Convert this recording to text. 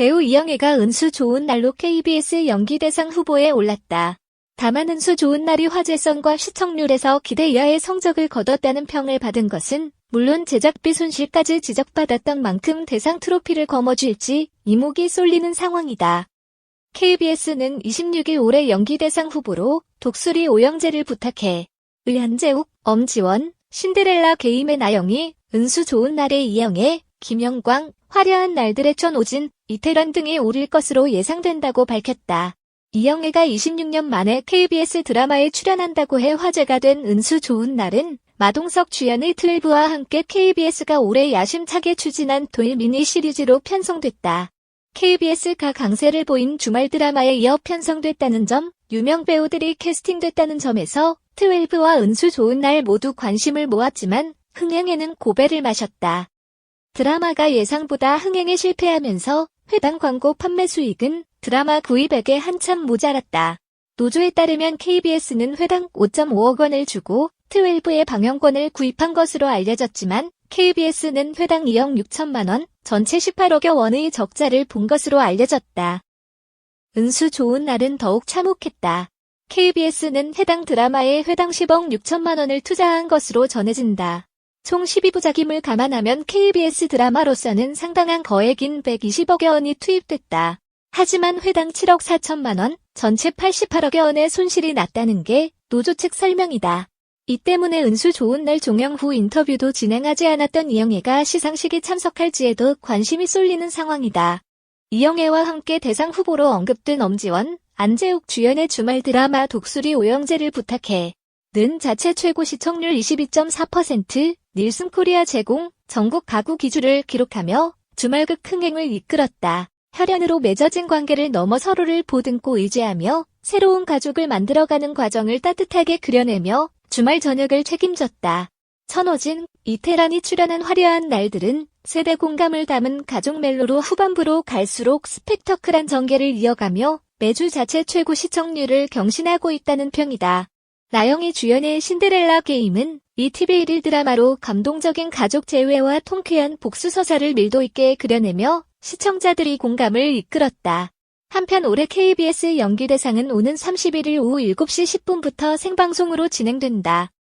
배우 이영애가 은수 좋은 날로 KBS 연기대상 후보에 올랐다. 다만 은수 좋은 날이 화제성과 시청률에서 기대 이하의 성적을 거뒀다는 평을 받은 것은 물론 제작비 손실까지 지적받았던 만큼 대상 트로피를 거머쥘지 이목이 쏠리는 상황이다. KBS는 26일 올해 연기대상 후보로 독수리 오영재를 부탁해 의한재욱, 엄지원, 신데렐라 게임의 나영이, 은수 좋은 날의 이영애, 김영광, 화려한 날들의 천오진, 이태란 등이 오를 것으로 예상된다고 밝혔다. 이영애가 26년 만에 KBS 드라마에 출연한다고 해 화제가 된 은수 좋은 날은 마동석 주연의 12와 함께 KBS가 올해 야심차게 추진한 토일 미니 시리즈로 편성됐다. KBS가 강세를 보인 주말 드라마에 이어 편성됐다는 점, 유명 배우들이 캐스팅됐다는 점에서 12와 은수 좋은 날 모두 관심을 모았지만 흥행에는 고배를 마셨다. 드라마가 예상보다 흥행에 실패하면서 회당 광고 판매 수익은 드라마 구입액에 한참 모자랐다. 노조에 따르면 KBS는 회당 5.5억 원을 주고 12의 방영권을 구입한 것으로 알려졌지만 KBS는 회당 2억 6천만 원, 전체 18억여 원의 적자를 본 것으로 알려졌다. 은수 좋은 날은 더욱 참혹했다. KBS는 해당 드라마에 회당 10억 6천만 원을 투자한 것으로 전해진다. 총 12부작임을 감안하면 KBS 드라마로서는 상당한 거액인 120억여 원이 투입됐다. 하지만 회당 7억 4천만 원, 전체 88억여 원의 손실이 났다는 게 노조 측 설명이다. 이 때문에 은수 좋은 날 종영 후 인터뷰도 진행하지 않았던 이영애가 시상식에 참석할지에도 관심이 쏠리는 상황이다. 이영애와 함께 대상 후보로 언급된 엄지원, 안재욱 주연의 주말 드라마 독수리 오영재를 부탁해 는 자체 최고 시청률 22.4%, 닐슨 코리아 제공, 전국 가구 기준을 기록하며 주말극 흥행을 이끌었다. 혈연으로 맺어진 관계를 넘어 서로를 보듬고 의지하며 새로운 가족을 만들어가는 과정을 따뜻하게 그려내며 주말 저녁을 책임졌다. 천호진, 이태란이 출연한 화려한 날들은 세대 공감을 담은 가족 멜로로 후반부로 갈수록 스펙터클한 전개를 이어가며 매주 자체 최고 시청률을 경신하고 있다는 평이다. 나영이 주연의 신데렐라 게임은 ETV 1일 드라마로 감동적인 가족 재회와 통쾌한 복수 서사를 밀도 있게 그려내며 시청자들이 공감을 이끌었다. 한편 올해 KBS 연기대상은 오는 31일 오후 7시 10분부터 생방송으로 진행된다.